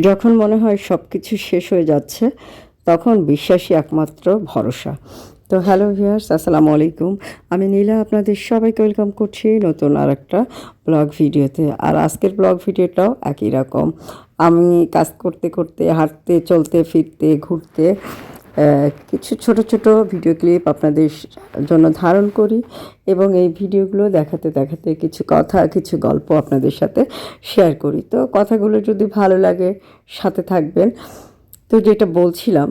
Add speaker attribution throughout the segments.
Speaker 1: যখন মনে হয় সব কিছু শেষ হয়ে যাচ্ছে, তখন বিশ্বাসই একমাত্র ভরসা। তো হ্যালো ভিয়ার্স আসসালামু আলাইকুম। আমি নীলা, আপনাদের সবাইকে ওয়েলকাম করছি নতুন আর একটা ব্লগ ভিডিওতে। আর আজকের ব্লগ ভিডিওটাও একই রকম। আমি কাজ করতে করতে, হাঁটতে, চলতে, ফিরতে, ঘুরতে কিছু ছোট ছোট ভিডিও ক্লিপ আপনাদের জন্য ধারণ করি এবং এই ভিডিওগুলো দেখাতে দেখাতে কিছু কথা, কিছু গল্প আপনাদের সাথে শেয়ার করি। তো কথাগুলো যদি ভালো লাগে, সাথে থাকবেন। তো যেটা বলছিলাম,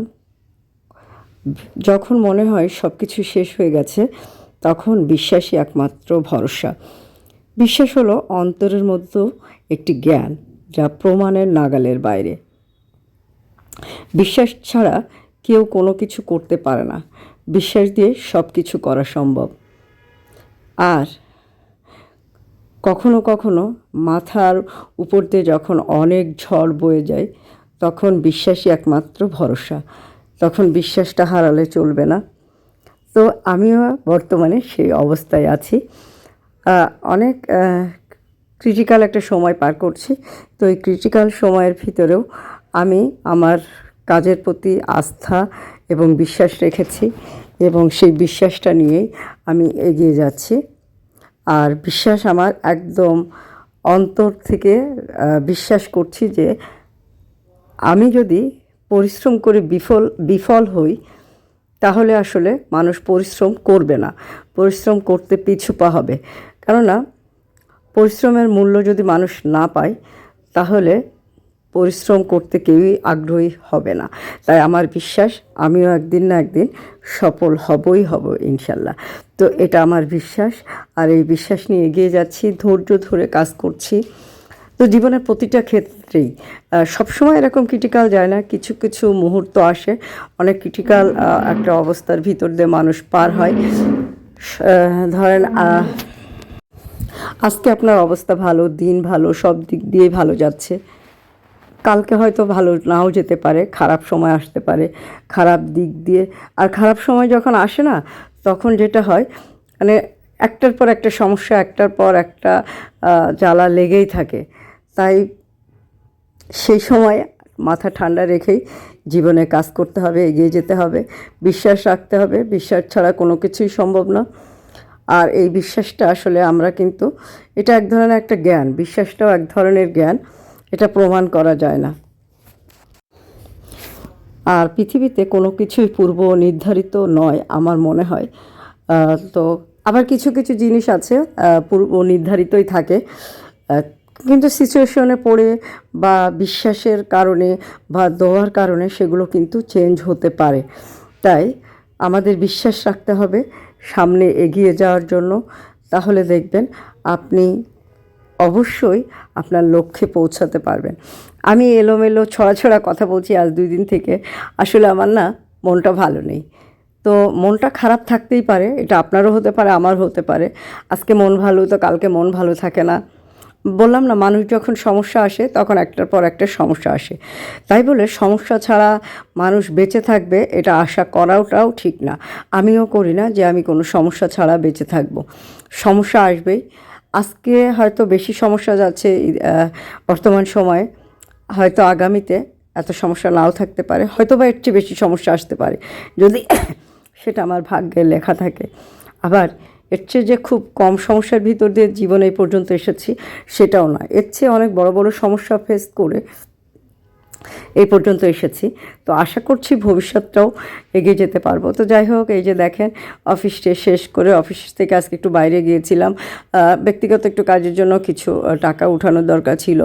Speaker 1: যখন মনে হয় সব কিছু শেষ হয়ে গেছে, তখন বিশ্বাসই একমাত্র ভরসা। বিশ্বাস হলো অন্তরের মধ্যে একটি জ্ঞান যা প্রমাণের নাগালের বাইরে। বিশ্বাস ছাড়া কেউ কোনো কিছু করতে পারে না। বিশ্বাস দিয়ে সব কিছু করা সম্ভব। আর কখনো কখনো মাথার উপর দিয়ে যখন অনেক ঝড় বয়ে যায়, তখন বিশ্বাসই একমাত্র ভরসা। তখন বিশ্বাসটা হারালে চলবে না। তো আমিও বর্তমানে সেই অবস্থায় আছি। অনেক ক্রিটিক্যাল একটা সময় পার করছি। তো এই ক্রিটিক্যাল সময়ের ভিতরেও আমি আমার কাজের প্রতি আস্থা এবং বিশ্বাস রেখেছি এবং সেই বিশ্বাসটা নিয়েই আমি এগিয়ে যাচ্ছি। আর বিশ্বাস আমার একদম অন্তর থেকে বিশ্বাস করছি যে আমি যদি পরিশ্রম করে বিফল বিফল হই, তাহলে আসলে মানুষ পরিশ্রম করবে না। পরিশ্রম করতে পিছু পা হবে। কেননা পরিশ্রমের মূল্য যদি মানুষ না পায়, তাহলে পরিশ্রম করতে কেউই আগ্রহী হবে না। তাই আমার বিশ্বাস, আমিও একদিন না একদিন সফল হবই হব ইনশাল্লাহ। তো এটা আমার বিশ্বাস, আর এই বিশ্বাস নিয়ে এগিয়ে যাচ্ছি, ধৈর্য ধরে কাজ করছি। তো জীবনের প্রতিটা ক্ষেত্রেই সবসময় এরকম ক্রিটিক্যাল যায় না, কিছু কিছু মুহূর্ত আসে, অনেক ক্রিটিক্যাল একটা অবস্থার ভিতর দিয়ে মানুষ পার হয়। ধরেন আজকে আপনার অবস্থা ভালো, দিন ভালো, সব দিক দিয়েই ভালো যাচ্ছে। কালকে হয়তো ভালো নাও যেতে পারে, খারাপ সময় আসতে পারে, খারাপ দিক দিয়ে। আর খারাপ সময় যখন আসে না, তখন যেটা হয় মানে একটার পর একটা সমস্যা, একটার পর একটা জ্বালা লেগেই থাকে। তাই সেই সময় মাথা ঠান্ডা রেখেই জীবনে কাজ করতে হবে, এগিয়ে যেতে হবে। বিশ্বাস রাখতে হবে, বিশ্বাস ছাড়া কোনো কিছুই সম্ভব না। আর এই বিশ্বাসটা আসলে আমরা কিন্তু, এটা এক ধরনের একটা জ্ঞান, বিশ্বাসটাও এক ধরনের জ্ঞান। এটা প্রমাণ করা যায় না। আর পৃথিবীতে কোনো কিছুই পূর্ব নির্ধারিত নয় আমার মনে হয়। তো আবার কিছু কিছু জিনিস আছে পূর্ব নির্ধারিতই থাকে। কিন্তু সিচুয়েশনে পড়ে বা বিশ্বাসের কারণে বা দোয়ার কারণে সেগুলো কিন্তু চেঞ্জ হতে পারে। তাই আমাদের বিশ্বাস রাখতে হবে, সামনে এগিয়ে যাওয়ার জন্য। তাহলে দেখবেন আপনি অবশ্যই আপনার লক্ষ্যে পৌঁছাতে পারবেন। আমি এলোমেলো ছড়া ছড়া কথা বলছি আজ দুই দিন থেকে। আসলে আমার না মনটা ভালো নেই। তো মনটা খারাপ থাকতেই পারে, এটা আপনারও হতে পারে আমার হতে পারে। আজকে মন ভালো, তো কালকে মন ভালো থাকে না। বললাম না, মানুষ যখন সমস্যা আসে, তখন একটার পর একটা সমস্যা আসে। তাই বলে সমস্যা ছাড়া মানুষ বেঁচে থাকবে, এটা আশা করাটাও ঠিক না। আমিও করি না যে আমি কোনো সমস্যা ছাড়া বেঁচে থাকব। সমস্যা আসবেই। আজকে হয়তো বেশি সমস্যা যাচ্ছে বর্তমান সময়ে। হয়তো আগামীতে এত সমস্যা নাও থাকতে পারে হয়তো বা এর চেয়ে বেশি সমস্যা আসতে পারে। যদি সেটা আমার ভাগ্যে লেখা থাকে। আবার এর চেয়ে যে খুব কম সমস্যার ভিতর দিয়ে জীবনে এই পর্যন্ত এসেছি সেটাও না। এর চেয়ে অনেক বড় বড় সমস্যা ফেস করে এই পর্যন্ত এসেছি। তো আশা করছি ভবিষ্যৎটাও এগিয়ে যেতে পারব। তো যাই হোক, এই যে দেখেন অফিসটা শেষ করে অফিস থেকে আজকে একটু বাইরে গিয়েছিলাম। ব্যক্তিগত একটু কাজের জন্য কিছু টাকা উঠানোর দরকার ছিল।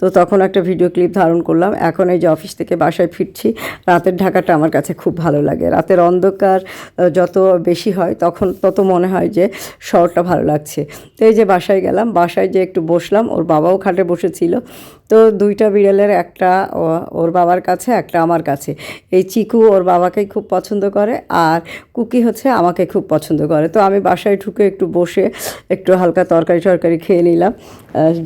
Speaker 1: তো তখন একটা ভিডিও ক্লিপ ধারণ করলাম। এখন এই যে অফিস থেকে বাসায় ফিরছি, রাতের ঢাকাটা আমার কাছে খুব ভালো লাগে। রাতের অন্ধকার যত বেশি হয়, তখন তত মনে হয় যে শহরটা ভালো লাগছে। তো এই যে বাসায় গেলাম, বাসায় যে একটু বসলাম। ওর বাবাও খাটে বসেছিল। তো দুইটা বিড়ালের একটা ওর বাবার কাছে, একটা আমার কাছে। এই চিকু ওর বাবাকেই খুব পছন্দ করে আর কুকি হচ্ছে আমাকে খুব পছন্দ করে। তো আমি বাসায় ঢুকে একটু বসে একটু হালকা তরকারি টরকারি খেয়ে নিলাম।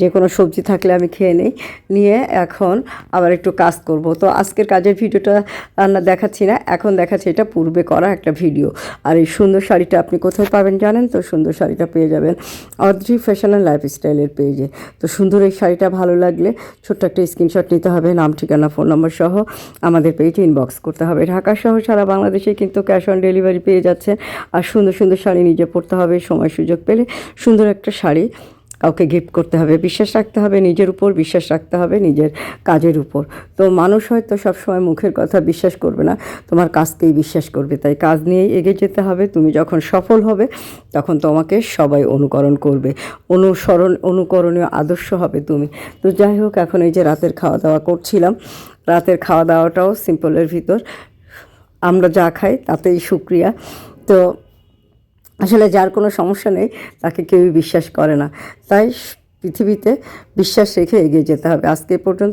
Speaker 1: যে কোনো সবজি থাকলে আমি খেয়ে নিই। নিয়ে এখন আবার একটু কাজ করব। তো আজকের কাজের ভিডিওটা আর না দেখাচ্ছি না, এখন দেখাচ্ছি এটা পূর্বে করা একটা ভিডিও। আর এই সুন্দর শাড়িটা আপনি কোথায় পাবেন জানেন তো? সুন্দর শাড়িটা পেয়ে যাবেন অদ্রি ফ্যাশন অ্যান্ড লাইফস্টাইলের পেজে। তো সুন্দর এই শাড়িটা ভালো লাগলে ছোট্ট একটা স্ক্রিনশট নিতে হবে, নাম, ঠিকানা, ফোন নম্বর সহ আমাদের পেজে ইনবক্স করতে হবে। ঢাকা সহ সারা বাংলাদেশে কিন্তু ক্যাশ অন ডেলিভারি পেয়ে যাচ্ছেন আর সুন্দর সুন্দর শাড়ি নিজে পরতে হবে, সময় সুযোগ পেলে সুন্দর একটা শাড়ি। কাউকে গিফট করতে হবে, বিশ্বাস রাখতে হবে, নিজের উপর বিশ্বাস রাখতে হবে, নিজের কাজের উপর। তো মানুষ হয়তো সবসময় মুখের কথা বিশ্বাস করবে না, তোমার কাজকেই বিশ্বাস করবে, তাই কাজ নিয়েই এগিয়ে যেতে হবে। তুমি যখন সফল হবে, তখন তোমাকে সবাই অনুকরণ করবে, অনুসরণ, অনুকরণীয় আদর্শ হবে তুমি। তো যাই হোক, এখন এই যে রাতের খাওয়া দাওয়া করছিলাম, রাতের খাওয়া দাওয়াটাও সিম্পলের ভিতর। আমরা যা খাই, তাতেই সুক্রিয়া। তো আসলে যার কোনো সমস্যা নেই, তাকে কেউই বিশ্বাস করে না। তাই পৃথিবীতে বিশ্বাস রেখে এগিয়ে যেতে হবে। আজকে পর্যন্ত